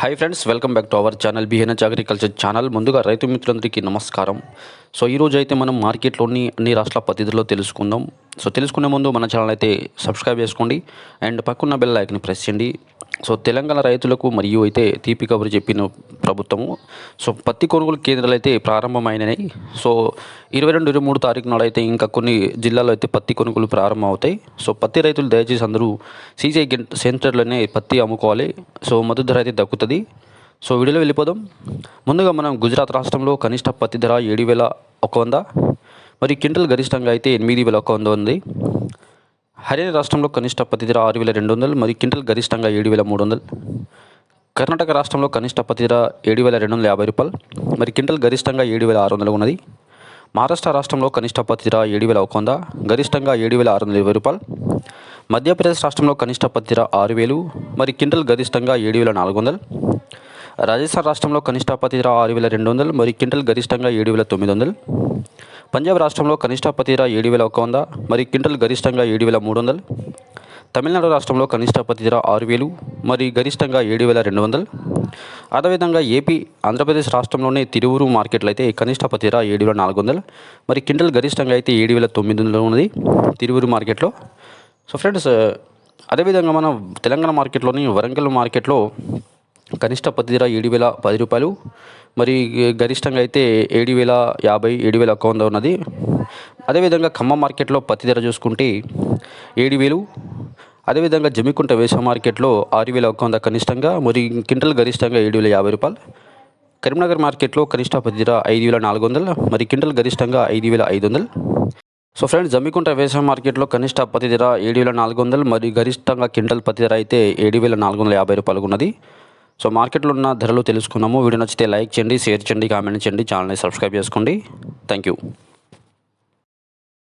Hi friends welcome back to our channel బిహెన్హెచ్ agriculture channel ముందుగా రైతు మిత్రులందరికీ నమస్కారం. సో ఈరోజు అయితే మనం మార్కెట్లోని అన్ని రాష్ట్రాల పద్ధతిలో తెలుసుకుందాం. సో తెలుసుకునే ముందు మన ఛానల్ అయితే సబ్స్క్రైబ్ చేసుకోండి. అండ్ పక్కన్న బెల్ ఐకన్ ప్రెస్ చేయండి. సో తెలంగాణ రైతులకు మరియు అయితే తీపి కబురు చెప్పిన ప్రభుత్వము సో పత్తి కొనుగోలు కేంద్రాలు అయితే ప్రారంభమైనవి సో ఇరవై రెండు ఇరవై మూడు తారీఖు నాడు అయితే ఇంకా కొన్ని జిల్లాలో అయితే పత్తి కొనుగోలు ప్రారంభం అవుతాయి సో పత్తి రైతులు దయచేసి అందరూ సీజీ సెంటర్లోనే పత్తి అమ్ముకోవాలి. సో మద్దతు ధర అయితే దక్కుతుంది. సో వీడియోలో వెళ్ళిపోదాం. ముందుగా మనం గుజరాత్ రాష్ట్రంలో కనిష్ట పత్తి ధర ఏడు వేల ఒక వంద మరి క్వింటల్ గరిష్టంగా అయితే ఎనిమిది వేల ఒక వంద ఉంది. హర్యానా రాష్ట్రంలో కనిష్ట పతిధర ఆరు వేల రెండు వందలు మరి క్వింటల్ గరిష్టంగా ఏడు వేల మూడు వందలు. కర్ణాటక రాష్ట్రంలో కనిష్ట పతిధర ఏడు వేల రెండు వందల యాభై రూపాయలు మరి క్వింటల్ గరిష్టంగా ఏడు వేల ఆరు వందలు ఉన్నది. మహారాష్ట్ర రాష్ట్రంలో కనిష్ట పతిధర ఏడు వేల ఒక వంద గరిష్టంగా ఏడు వేల ఆరు వందల ఇరవై రూపాయలు. మధ్యప్రదేశ్ రాష్ట్రంలో కనిష్ట పత్తి ఆరు వేలు మరి క్వింటల్ గరిష్టంగా ఏడు వేల నాలుగు వందలు. రాజస్థాన్ రాష్ట్రంలో కనిష్ట పత్తి ఆరు వేల రెండు వందలు మరి క్వింటల్ గరిష్టంగా ఏడు వేల తొమ్మిది వందలు. పంజాబ్ రాష్ట్రంలో కనిష్ట పత్తి ఏడు వేల ఒక వంద మరి క్వింటల్ గరిష్టంగా ఏడు వేల మూడు వందలు. తమిళనాడు రాష్ట్రంలో కనిష్ట పత్తి ధర ఆరు వేలు మరి గరిష్టంగా ఏడు వేల రెండు వందలు. అదేవిధంగా ఏపీ ఆంధ్రప్రదేశ్ రాష్ట్రంలోనే తిరువురు మార్కెట్లో అయితే కనిష్ట పత్తి ఏడు వేల నాలుగు వందలు మరి క్వింటల్ గరిష్టంగా అయితే ఏడు వేల తొమ్మిది వందలు ఉన్నది తిరువురు మార్కెట్లో. సో ఫ్రెండ్స్ అదేవిధంగా మనం తెలంగాణ మార్కెట్లోని వరంగల్ మార్కెట్లో కనిష్ట పత్తి ధర ఏడు వేల పది రూపాయలు మరి గరిష్టంగా అయితే ఏడు వేల యాభై ఏడు వేల ఒక వంద ఉన్నది. అదేవిధంగా ఖమ్మం మార్కెట్లో పత్తి ధర చూసుకుంటే ఏడు వేలు. అదేవిధంగా జమ్మికుంట వేస మార్కెట్లో ఆరు వేల ఒక వంద కనిష్టంగా మరి క్వింటల్ గరిష్టంగా ఏడు వేల యాభై రూపాయలు. కరీంనగర్ మార్కెట్లో కనిష్ట పత్తి ధర ఐదు వేల నాలుగు వందలు మరి క్వింటల్ గరిష్టంగా ఐదు వేల ఐదు వందలు. సో ఫ్రెండ్స్ జమ్మికుంట వ్యవసాయ మార్కెట్లో కనిష్ట పత్తి ధర ఏడు వేల నాలుగు వందలు మరియు గరిష్టంగా క్వింటల్ పత్తి ధర అయితే ఏడు వేల నాలుగు వందల యాభై రూపాయలు ఉన్నది. సో మార్కెట్లో ఉన్న ధరలు తెలుసుకున్నాము. వీడియో నచ్చితే లైక్ చేయండి షేర్ చేయండి కామెంట్ చేయండి ఛానల్ని సబ్స్క్రైబ్ చేసుకోండి. Thank you.